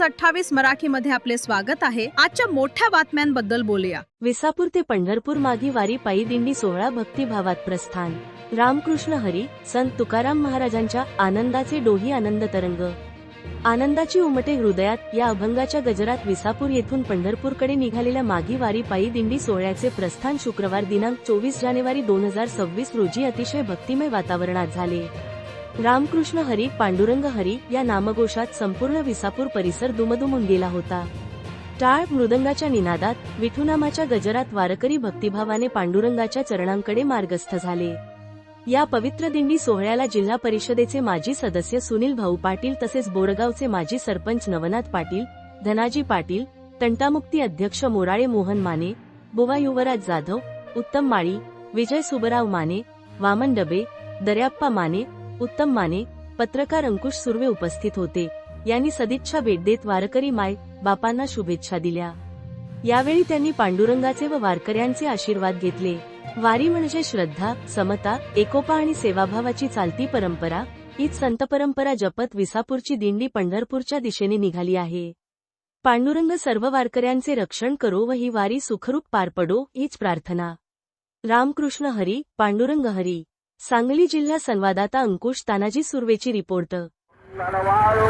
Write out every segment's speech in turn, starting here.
News अठ्ठावीस मराठी मध्ये आपले स्वागत आहे. आजच्या मोठ्या बातम्यांबद्दल बोलूया. विसापूर ते पंढरपूर माघी वारी पायी दिंडी सोहळा भक्तिभावात प्रस्थान. रामकृष्ण हरी संत तुकाराम महाराजांच्या आनंदाचे डोही आनंद तरंग. आनंदाची उमटे हृदयात या अभंगाच्या गजरात विसापूर येथून पंढरपूरकडे निघालेल्या मागी वारी पायी दिंडी सोहळ्याचे प्रस्थान शुक्रवार दिनांक चोवीस जानेवारी दोन हजार सव्वीस रोजी अतिशय भक्तिमय वातावरणात झाले. रामकृष्ण हरी पांडुरंग हरी या नामघोषात संपूर्ण विसापूर परिसर दुमदुमून गेला होता. टाळ मृदंगाच्या निनादात विठुनामाच्या गजरात वारकरी भक्तिभावाने पांडुरंगाच्या चरणांकडे मार्गस्थ झाले. या पवित्र दिंडी सोहळ्याला जिल्हा परिषदेचे माजी सदस्य सुनील भाऊ पाटील तसेच बोरगावचे माजी सरपंच नवनाथ पाटील धनाजी पाटील तंटामुक्ती अध्यक्ष मोराळे मोहन माने बुवा युवराज जाधव उत्तम माळी विजय सुबराव माने वामन डबे दर्याप्पा माने उत्तम माने पत्रकार अंकुश सुर्वे उपस्थित होते. यांनी सदिच्छा भेट देत वारकरी माय बापांना शुभेच्छा दिल्या. यावेळी त्यांनी पांडुरंगाचे व वारकऱ्यांचे आशीर्वाद घेतले. वारी म्हणजे श्रद्धा समता एकोपा आणि सेवाभावाची चालती परंपरा हीच संत परंपरा जपत विसापूरची दिंडी पंढरपूरच्या दिशेने निघाली आहे. पांडुरंग सर्व वारकऱ्यांचे रक्षण करो व ही वारी सुखरूप पार पडो हीच प्रार्थना. रामकृष्ण हरी पांडुरंग हरी. सांगली जिल्हा संवाददाता अंकुश तानाजी सुर्वेची रिपोर्ट. मनवाळू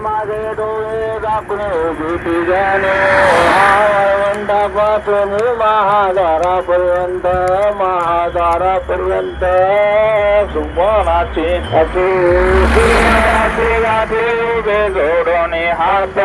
माझे डोळे पाठे माझे डोळे दाखणे भीती जाणे वंडापासून महादारापर्यंत महादारापर्यंत सुमनाचे असे सुमनाचे गाठे उभे जोडणे हात